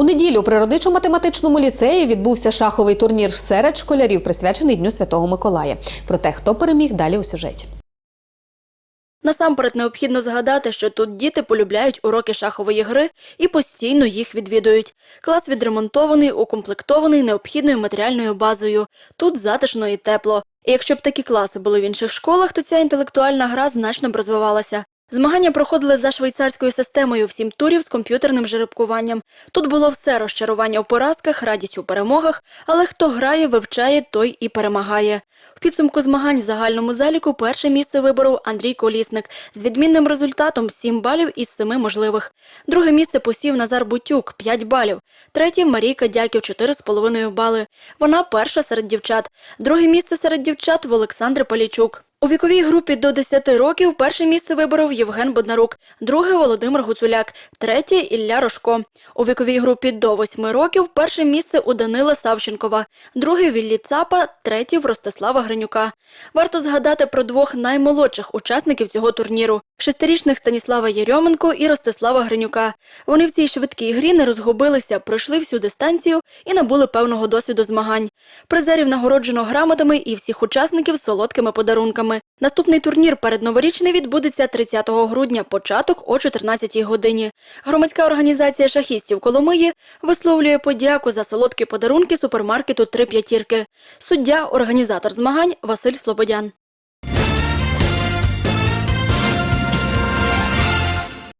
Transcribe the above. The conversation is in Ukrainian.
У неділю при родичо-математичному ліцеї відбувся шаховий турнір серед школярів, присвячений Дню Святого Миколая. Про те, хто переміг далі у сюжеті. Насамперед необхідно згадати, що тут діти полюбляють уроки шахової гри і постійно їх відвідують. Клас відремонтований, укомплектований необхідною матеріальною базою. Тут затишно і тепло. І якщо б такі класи були в інших школах, то ця інтелектуальна гра значно б розвивалася. Змагання проходили за швейцарською системою в сім турів з комп'ютерним жеребкуванням. Тут було все розчарування в поразках, радість у перемогах, але хто грає, вивчає, той і перемагає. В підсумку змагань в загальному заліку перше місце виборов Андрій Колісник з відмінним результатом 7 балів із 7 можливих. Друге місце посів Назар Бутюк 5 балів. Третє Марійка Дяків 4,5 бали. Вона перша серед дівчат. Друге місце серед дівчат в Олександри Полічук. У віковій групі до 10 років перше місце виборов Євген Боднарук, друге Володимир Гуцуляк, третє Ілля Рожко. У віковій групі до 8 років перше місце у Данила Савченкова, друге Віллі Цапа, третє в Ростислава Гринюка. Варто згадати про двох наймолодших учасників цього турніру шестирічних Станіслава Єрьоменко і Ростислава Гринюка. Вони в цій швидкій грі не розгубилися, пройшли всю дистанцію і набули певного досвіду змагань. Призерів нагороджено грамотами і всіх учасників солодкими подарунками. Наступний турнір передноворічний відбудеться 30 грудня, початок о 14 годині. Громадська організація шахістів Коломиї висловлює подяку за солодкі подарунки супермаркету «Три п'ятірки». Суддя, організатор змагань Василь Слободян.